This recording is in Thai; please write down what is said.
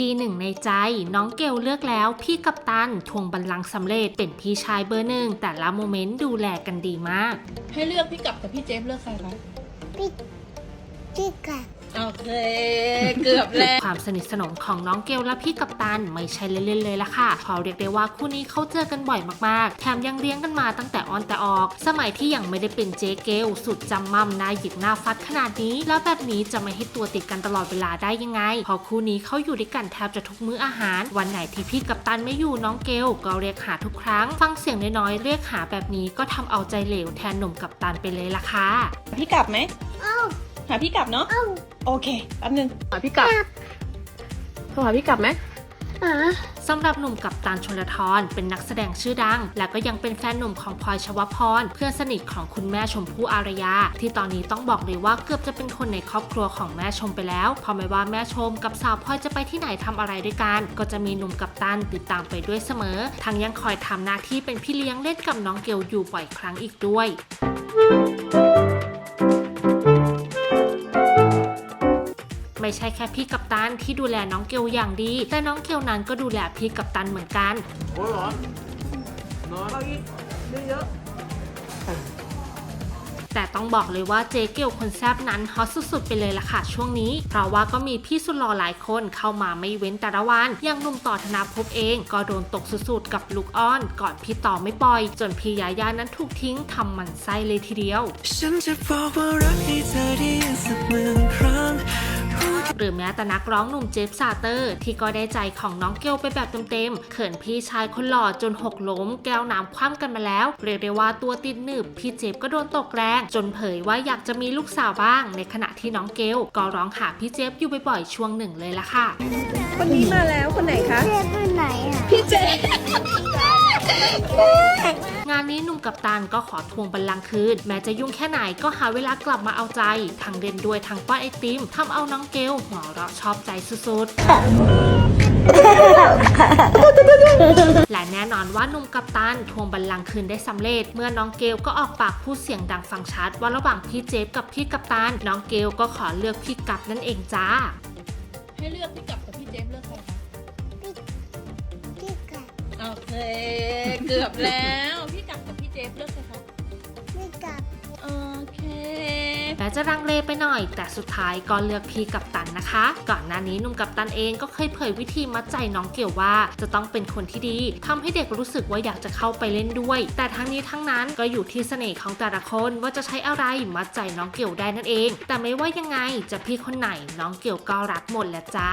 ที่หนึ่งในใจ น้องเกลเลือกแล้ว พี่กัปตันทวงบัลลังก์สำเร็จเป็นพี่ชายเบอร์หนึ่งแต่ละโมเมนต์ดูแลกันดีมาก ให้เลือกพี่กับกับพี่เจฟเลือกใครคะพี่พี่กัด โอเค เกือบแล้ว ความสนิทสนมของน้องเกลและพี่กัปตันไม่ใช่เล่นๆเลยละค่ะเพอเรียกได้ว่าคู่นี้เขาเจอกันบ่อยมากๆ แถมยังเลี้ยงกันมาตั้งแต่ออนแต่ออก สมัยที่ยังไม่ได้เป็นเจ๊เกลสุดจำมั่มหน้าหยิกหน้าฟัดขนาดนี้ แล้วแบบนี้จะไม่ให้ตัวติดกันตลอดเวลาได้ยังไงเพอคู่นี้เขาอยู่ด้วยกันแทบจะทุกมื้ออาหาร วันไหนที่พี่กัปตันไม่อยู่น้องเกลก็เรียกหาทุกครั้ง ฟังเสียงน้อยๆเรียกหาแบบนี้ก็ทำเอาใจเหลวแทนหนุ่มกัปตันไปเลยล่ะค่ะพี่กลับไหมเอ้า หาพี่กลับเนาะเอ้าโอเค แป๊บนึง หาพี่กลับโทรหาพี่กลับไหมอ๋อสำหรับหนุ่มกัปตันชลทรเป็นนักแสดงชื่อดัง และก็ยังเป็นแฟนหนุ่มของพลอยชวพรเพื่อนสนิทของคุณแม่ชมพู่อารยา ที่ตอนนี้ต้องบอกเลยว่าเกือบจะเป็นคนในครอบครัวของแม่ชมไปแล้วเพราะไม่ว่าแม่ชมกับสาวพลอยจะไปที่ไหนทำอะไรด้วยกัน ก็จะมีหนุ่มกัปตันติดตามไปด้วยเสมอทั้งยังคอยทำหน้าที่เป็นพี่เลี้ยงเล่นกับน้องเกลอยู่บ่อยครั้งอีกด้วย ไม่ใช่แค่พี่กัปตันที่ดูแลน้องเกลอย่างดี แต่น้องเกลนั้นก็ดูแลพี่กัปตันเหมือนกันโอ้ยเหรอนอนแต่ต้องบอกเลยว่าเจ๊เกลคนแซบนั้นฮอตสุดๆไปเลยล่ะค่ะช่วงนี้ เพราะว่าก็มีพี่สุดหล่อหลายคนเข้ามาไม่เว้นแต่ละวันอย่างหนุ่มต่อธนาภพเอง ก็โดนตกสุดๆกับลูกอ้อน ก่อนพี่ต่อไม่ปล่อย จนพี่ยาย่านั้นถูกทิ้งทำหมันไส้เลยทีเดียว ฉันจะบอกว่ารักให้เธอได้ยินสักหมื่นครั้ง หรือแม้แต่นักร้องหนุ่มเจฟซาเตอร์ ที่ก็ได้ใจของน้องเกลไปแบบเต็มๆ เขินพี่ชายคนหล่อจนหกล้ม แก้วน้ำคว่ำกันมาแล้ว เรียกได้ว่าตัวติดหนึบ พี่เจฟก็โดนตกแรง จนเผยว่าอยากจะมีลูกสาวบ้าง ในขณะที่น้องเกลก็ร้องหาพี่เจฟอยู่บ่อยๆช่วงหนึ่งเลยละค่ะ คนนี้มาแล้วคนไหนคะ เจ๊ไปไหนอะ พี่เจ ฟงานนี้หนุ่มกัปตันก็ขอทวงบัลลังก์คืน แม้จะยุ่งแค่ไหนก็หาเวลากลับมาเอาใจทั้งเด่นด้วยทั้งป้อนไอติมทำเอาน้องเกลหัวเราะชอบใจสุดๆ และแน่นอนว่าหนุ่มกัปตันทวงบัลลังก์คืนได้สำเร็จ เมื่อน้องเกลก็ออกปากพูดเสียงดังฟังชัด ว่าระหว่างพี่เจฟกับพี่กัปตันน้องเกลก็ขอเลือกพี่กัปนั่นเองจ้า ให้เลือกพี่กับกับพี่เจฟเลือกใครคะพี่กัดโอเค เกือบแล้ว พี่กับกับพี่เจฟเลือกใครคะพี่กัดโอเคแม้จะรังเลไปหน่อย แต่สุดท้ายก็เลือกพี่กัปตันนะคะ ก่อนหน้านี้หนุ่มกัปตันเองก็เคยเผยวิธีมัดใจน้องเกี่ยวว่า จะต้องเป็นคนที่ดีทำให้เด็กรู้สึกว่าอยากจะเข้าไปเล่นด้วย แต่ทั้งนี้ทั้งนั้นก็อยู่ที่เสน่ห์ของแต่ละคนว่าจะใช้อะไรมัดใจน้องเกี่ยวได้นั่นเอง แต่ไม่ว่ายังไงจะพี่คนไหนน้องเกี่ยวก็รักหมดแหละจ้า